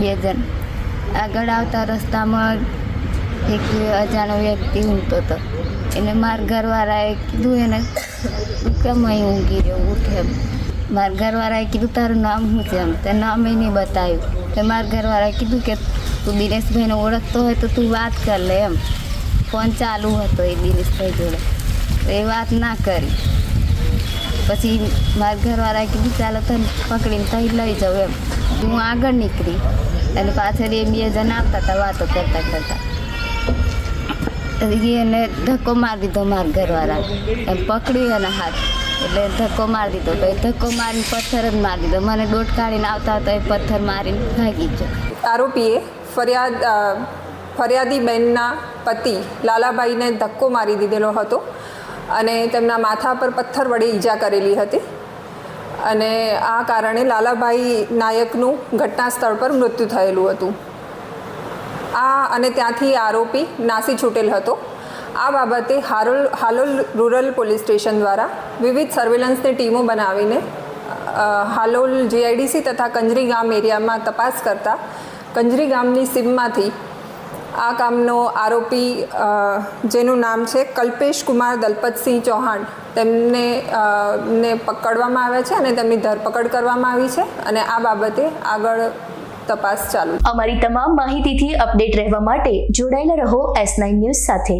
બે જણ આગળ આવતા રસ્તામાં એક અજાણો વ્યક્તિ ઊંઘતો હતો. એને મારા ઘરવાળાએ કીધું, એને તું કેમ અહીં ઊંઘી રહ્યો? ઉઠે એમ. મારા ઘરવાળાએ કીધું, તારું નામ શું છે એમ? તે નામે નહીં બતાવ્યું. તો મારા ઘરવાળાએ કીધું કે, તું દિનેશભાઈને ઓળખતો હોય તો તું વાત કર લે એમ. ફોન ચાલુ હતો એ દિનેશભાઈ જોડે. એ વાત ના કરી. પછી મારા ઘરવાળાએ કીધું, ચાલો તને પકડીને તઈ લઈ જાઉં એમ. હું આગળ નીકળી. અને પાછળ એ બે જણ આવતા હતા, વાતો કરતા કરતા. એને ધક્કો મારી દીધો મારા ઘરવાળા એમ પકડ્યું એના હાથ, એટલે ધક્કો મારી દીધો. તો ધક્કો મારીને પથ્થર જ મારી દીધો. મને દોટ કાઢીને આવતા હતા એ પથ્થર મારીને ભાગી ગયો. આરોપીએ ફરિયાદ ફરિયાદી બહેનના પતિ લાલાભાઈને ધક્કો મારી દીધેલો હતો અને તેમના માથા પર પથ્થર વડે ઈજા કરેલી હતી. અને આ કારણે લાલાભાઈ નાયકનું ઘટના સ્થળ પર મૃત્યુ થયેલું હતું. આ અને ત્યાંથી આરોપી નાસી છૂટેલ હતો. આ બાબતે Harol, Halol rural police station દ્વારા વિવિધ સર્વેલન્સની ટીમો બનાવીને હાલોલ જીઆઈડીસી તથા કંજરી ગામ એરિયામાં તપાસ કરતા, કંજરી ગામની સીમમાંથી આ કામનો આરોપી જેનું નામ છે કલ્પેશ કુમાર દલપતસિંહ ચૌહાણ. તેમને ને પકડવામાં આવ્યા છે અને તેમની ધરપકડ કરવામાં આવી છે અને આ બાબતે આગળ તપાસ ચાલુ. અમારી તમામ માહિતીથી અપડેટ રહેવા માટે જોડાયેલા રહો એસ નાઇન ન્યૂઝ સાથે.